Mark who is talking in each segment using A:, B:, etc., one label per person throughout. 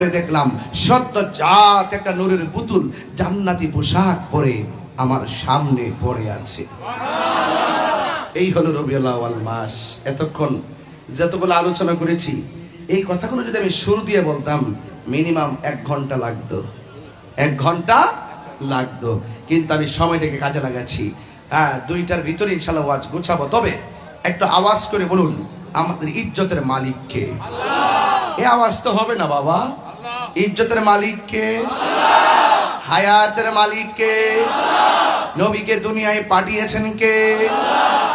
A: করে দেখলাম, সদ্য জাত একটা নূরের পুতুল জান্নাতি পোশাক পরে আমার সামনে পড়ে আছে। এই হলো আউয়াল মাস। এতক্ষণ যতগুলো আলোচনা করেছি, এই কথাগুলো যদি আমি শুরু দিয়ে বলতাম, মিনিমাম এক ঘণ্টা লাগতো। এক ঘণ্টা লাগতো। কিন্তু আমি সময়টাকে কাজে লাগাচ্ছি। হ্যাঁ দুইটার ভিতরে ইনশাল্লাহ ওয়াজ গুছাবো। তবে একটা আওয়াজ করে বলুন, আমাদের ইজ্জতের মালিককে। এ আওয়াজ তো হবে না বাবা। ইজ্জতের মালিককে, হায়াতের মালিককে, নবীকে দুনিয়ায় পাঠিয়েছেন কে?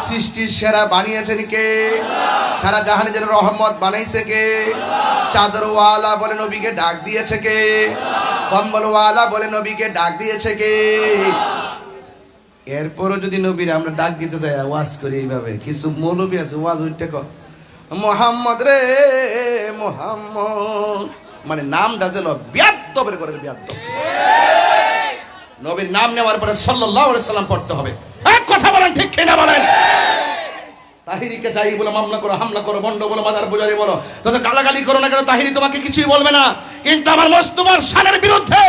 A: সৃষ্টির সেরা বানিয়েছেন কে? সারা জাহানে যেন রহমত বানাইছে কে? চাদরওয়ালা বলে নবীকে ডাক দিয়েছে কে? কম্বলওয়ালা বলে নবীকে ডাক দিয়েছে কে? এরপরও যদি নবীর আমরা ডাক দিতে যাই ওয়াজ করি এইভাবে। কিছু মৌলবী আছে ওয়াজ উঠতে মোহাম্মদ রে, মোহাম্মদ। মানে নামটা যেন ব্যাদ্যবের করে ব্যাদ্য নবীর নাম নেওয়ার পরে সাল্লাল্লাহু আলাইহি সাল্লাম পড়তে হবে। এক কথা বলেন, ঠিক কিনা বলেন? তাহিরিকে যাই বলে, মামলা করো, হামলা করো, বন্ড বলো, মাদার পূজারি বলো তত গালাগালি করো না কেন? তাহিরি তোমাকে কিছুই বলবে না। কিন্তু আমার শানের বিরুদ্ধে,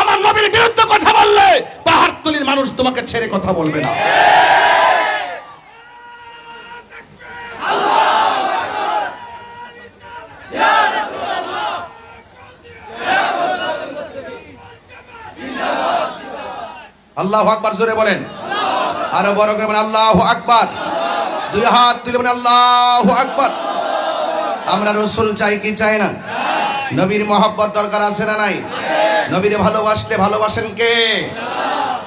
A: আমার নবীর বিরুদ্ধে কথা বললে, পাহাড়তলির মানুষ তোমাকে ছেড়ে কথা বলবে না। আল্লাহ আকবার জোরে বলেন। আরও বড় করে বলেন আল্লাহ আকবার। দুই হাত তুলে বলেন আল্লাহ আকবার। আমরা রসুল চাই কি চাই না? নবীর মহব্বত দরকার আছে না নাই? নবীরে ভালোবাসলে ভালোবাসেন কে?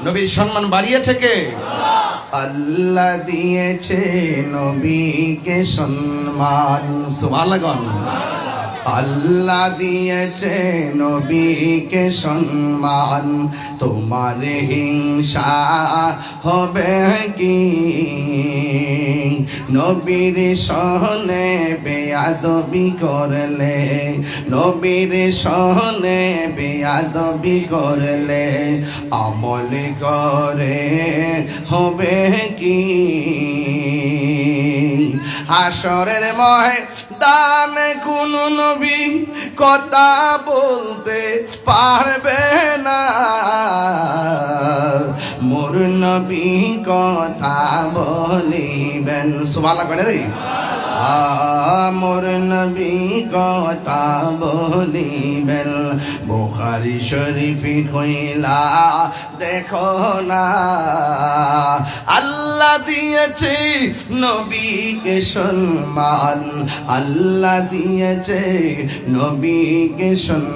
A: নবীর সম্মান বাড়িয়েছে কে? আল্লাহ দিয়েছে নবীকে সম্মান। সুবহানাল্লাহ। আল্লাহ দিয়েছে নবীকে সম্মান। তোমার হিংসা হবে কি? নবীর সহনে বেয়াদবি করলে, নবীর সহনে বেয়াদবি করলে আমল করে হবে কি? হাসরের মহে দান কোন নবী কথা বলতে পারবে না। মোর নবী কথা বলিবেন। সুবালা করে রে। মোর নবী কথা বলিবেন। বুখারি শরীফি কইলা, দেখো না দিয়েছে নবীকে সম্মান আল্লাহ দিয়েছে নবীকে সম্মান